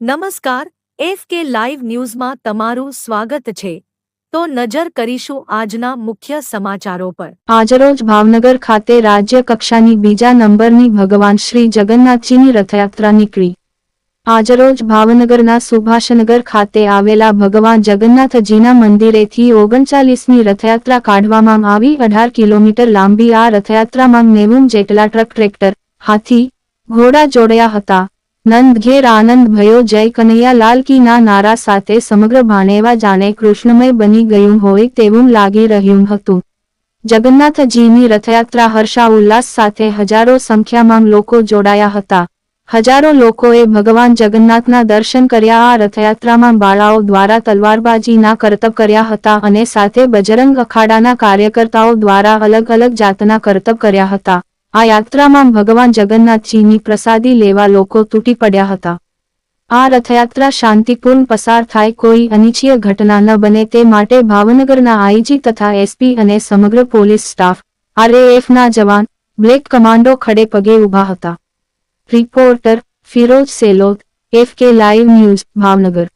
નમસ્કાર, F K live ન્યૂઝમાં તમારું સ્વાગત છે. તો નજર કરીશું આજના મુખ્ય સમાચારો પર. આજરોજ ભાવનગર ખાતે રાજ્ય કક્ષાની બીજા નંબરની ભગવાન શ્રી જગન્નાથજીની રથયાત્રા નીકળી. આજરોજ ભાવનગરના સુભાષનગર ખાતે આવેલા ભગવાન જગન્નાથજીના મંદિરેથી ઓગણચાલીસની રથયાત્રા કાઢવામાં આવી અઢાર કિલોમીટર લાંબી આ રથયાત્રામાં નેવું જેટલા ટ્રક, ટ્રેક્ટર, હાથી, ઘોડા જોડ્યા હતા. નંદ ઘેર આનંદ ભયો જય કનૈયા લાલ કીના નારા સાથે સમગ્ર ભાણેવા જાણે કૃષ્ણમય બની ગયું હોય તેવું લાગી રહ્યું હતું. જગન્નાથજીની રથયાત્રા હર્ષા ઉલ્લાસ સાથે હજારો સંખ્યામાં લોકો જોડાયા હતા. હજારો લોકોએ ભગવાન જગન્નાથના દર્શન કર્યા, આ રથયાત્રામાં બાળાઓ દ્વારા તલવારબાજીના કરતબ કર્યા હતા અને સાથે બજરંગ અખાડાના કાર્યકર્તાઓ દ્વારા અલગ અલગ જાતના કરતબ કર્યા હતા. આ યાત્રામાં ભગવાન જગન્નાથજીની પ્રસાદી લેવા લોકો તૂટી પડ્યા હતા. આ રથયાત્રા શાંતિપૂર્ણ પસાર થાય કોઈ અનિચ્છીય ઘટના ન બને તે માટે ભાવનગરના આઈજી તથા એસપી અને સમગ્ર પોલીસ સ્ટાફ, આરએએફના જવાન, બ્લેક કમાન્ડો ખડે પગે ઊભા હતા. Reporter Firoj Selod F K live news, Bhavnagar.